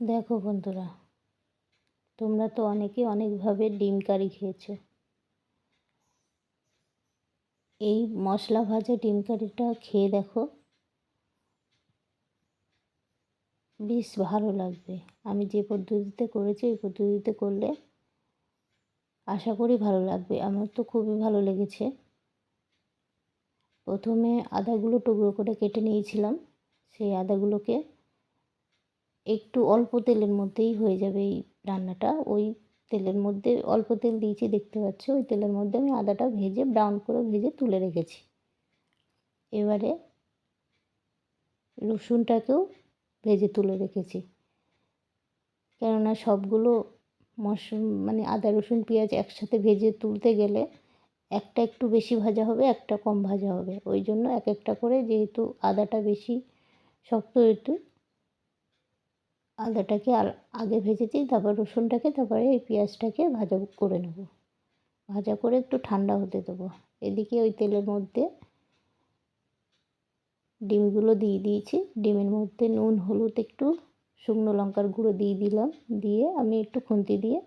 দেখো বন্ধুরা, তোমরা তো অনেকে অনেকভাবে ডিম কারি খেয়েছো। এই মশলা ভাজা ডিম কারিটা খেয়ে দেখো, বেশ ভালো লাগবে। আমি যে পদ্ধতিতে করেছি, ওই পদ্ধতিতে করলে আশা করি ভালো লাগবে। আমার তো খুবই ভালো লেগেছে। প্রথমে আদাগুলো টুকরো করে কেটে নিয়েছিলাম, সেই আদাগুলোকে একটু অল্প তেলের মধ্যেই হয়ে যাবে এই রান্নাটা। ওই তেলের মধ্যে অল্প তেল দিয়েছি, দেখতে পাচ্ছ? ওই তেলের মধ্যে আমি আদাটা ভেজে ব্রাউন করে ভেজে তুলে রেখেছি। এবারে রসুনটাকেও ভেজে তুলে রেখেছি। কেননা সবগুলো মশ মানে আদা, রসুন, পেঁয়াজ একসাথে ভেজে তুলতে গেলে একটা একটু বেশি ভাজা হবে, একটা কম ভাজা হবে। ওই জন্য এক একটা করে যেহেতু আদাটা বেশি শক্ত, একটু আদাটাকে আগে ভেজেছি, তারপর রসুনটাকে, তারপরে এই পেঁয়াজটাকে ভাজা করে নেব। ভাজা করে একটু ঠান্ডা হতে দেবো। এদিকে ওই তেলের মধ্যে ডিমগুলো দিয়ে দিয়েছি। ডিমের মধ্যে নুন, হলুদ, একটু শুকনো লঙ্কার গুঁড়ো দিয়ে দিলাম। দিয়ে আমি একটু খুন্তি দিয়ে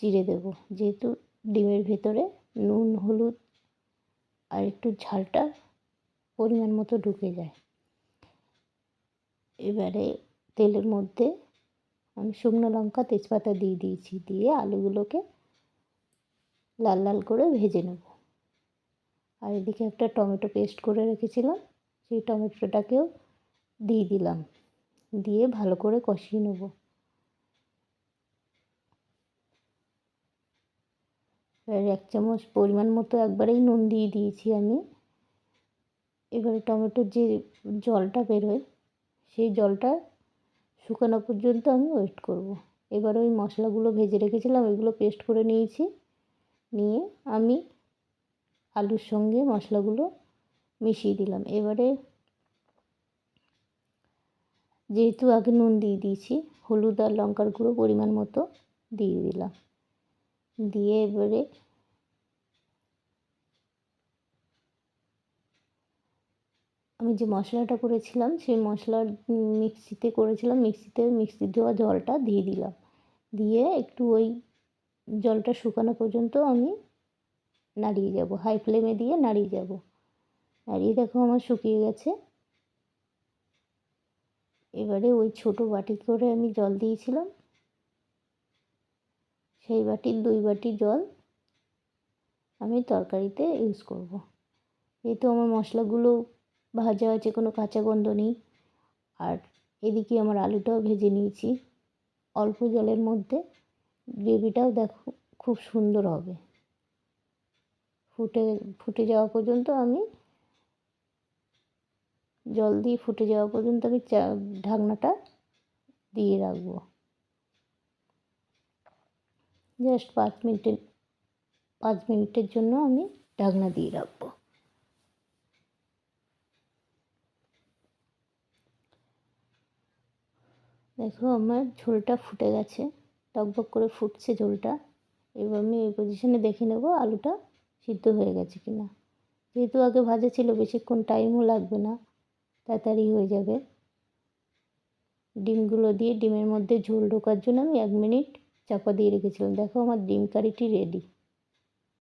চিড়ে দেব। যেহেতু ডিমের ভেতরে নুন, হলুদ আর একটু ঝালটা পরিমাণ মতো ঢুকে যায়। এবারে তেলের মধ্যে আমি শুকনো লঙ্কা, তেজপাতা দিয়ে দিয়েছি। দিয়ে আলুগুলোকে লাল লাল করে ভেজে নেব। আর এদিকে একটা টমেটো পেস্ট করে রেখেছিলাম। সেই টমেটোটাকেও দিয়ে দিলাম। দিয়ে ভালো করে কষিয়ে নেব। এবার এক চামচ পরিমাণ মতো একবারেই নুন দিয়ে দিয়েছি আমি। এবারে টমেটোর যে জলটা বেরোয়, সেই জলটা শুকানো পর্যন্ত আমি ওয়েট করব। এবার ওই মশলাগুলো ভেজে রেখেছিলাম, ওইগুলো পেস্ট করে নিয়েছি। নিয়ে আমি আলুর সঙ্গে মশলাগুলো মিশিয়ে দিলাম। এবারে যেহেতু আগে নুন দিয়ে দিয়েছি, হলুদ আর লঙ্কার গুঁড়ো পরিমাণ মতো দিয়ে দিলাম। দিয়ে এবারে আমি যে মশলাটা করেছিলাম, সেই মশলার মিক্সিতে করেছিলাম, মিক্সিতে, মিক্সি দেওয়া জলটা দিয়ে দিলাম। দিয়ে একটু ওই জলটা শুকানো পর্যন্ত আমি নাড়িয়ে যাব হাই ফ্লেমে দিয়ে নাড়িয়ে যাব। নাড়িয়ে দেখো আমার শুকিয়ে গেছে। এবারে ওই ছোটো বাটি করে আমি জল দিয়েছিলাম। সেই বাটির দুই বাটি জল আমি তরকারিতে ইউজ করব। যেহেতু আমার মশলাগুলো ভাজা আছে, কোনো কাঁচা গন্ধ নেই। আর এদিকে আমার আলুটাও ভেজে নিয়েছি। অল্প জলের মধ্যে গ্রেভিটাও দেখো খুব সুন্দর হবে। ফুটে ফুটে যাওয়া পর্যন্ত আমি জল দিয়ে ফুটে যাওয়া পর্যন্ত আমি চা, ঢাকনাটা দিয়ে রাখব। জাস্ট পাঁচ মিনিটের পাঁচ মিনিটের জন্য আমি ঢাকনা দিয়ে রাখব। দেখো আমার ঝোলটা ফুটে গেছে। টকবক করে ফুটছে ঝোলটা। এবার আমি এই পজিশনে দেখে নেব আলুটা সিদ্ধ হয়ে গেছে কি না যেহেতু আগে ভাজা ছিল, বেশিক্ষণ টাইমও লাগবে না, তাড়াতাড়ি হয়ে যাবে। ডিমগুলো দিয়ে ডিমের মধ্যে ঝোল ঢোকার জন্য আমি এক মিনিট চাপা দিয়ে রেখেছিলাম। দেখো আমার ডিম কারিটি রেডি